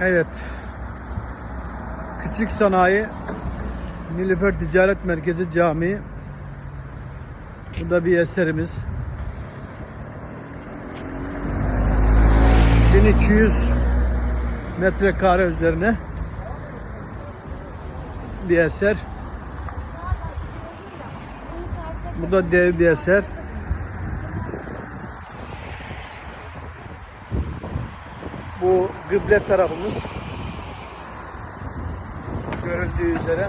Evet. Küçük Sanayi Nilüfer Ticaret Merkezi Camii. Bu da bir eserimiz. 1200 metrekare üzerine bir eser. Bu da dev bir eser. Bu kıble tarafımız. Görüldüğü üzere.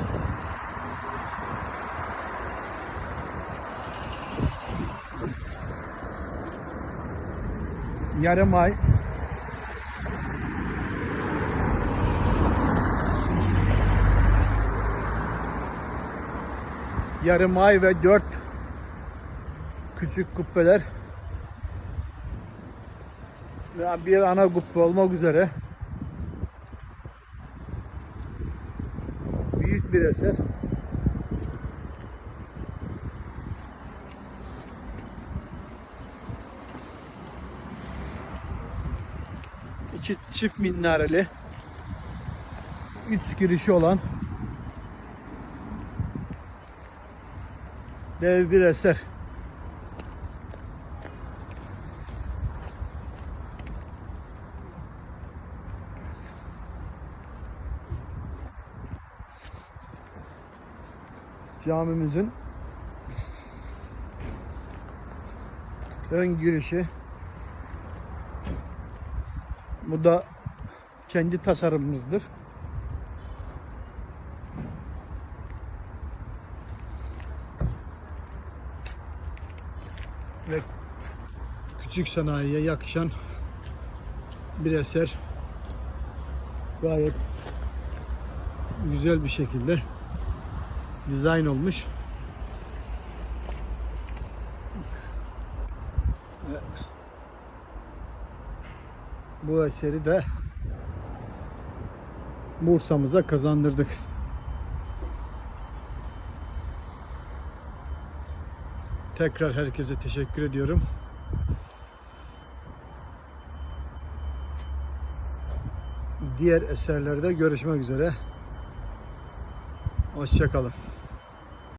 Yarım ay. Yarım ay ve dört küçük kubbeler bir ana kubbe olmak üzere büyük bir eser. İki çift minareli üç girişi olan dev bir eser. Camimizin ön girişi. Bu da kendi tasarımımızdır. Ve küçük sanayiye yakışan bir eser. Gayet güzel bir şekilde dizayn olmuş. Bu eseri de Bursa'mıza kazandırdık. Tekrar herkese teşekkür ediyorum. Diğer eserlerde görüşmek üzere. Hoşçakalın.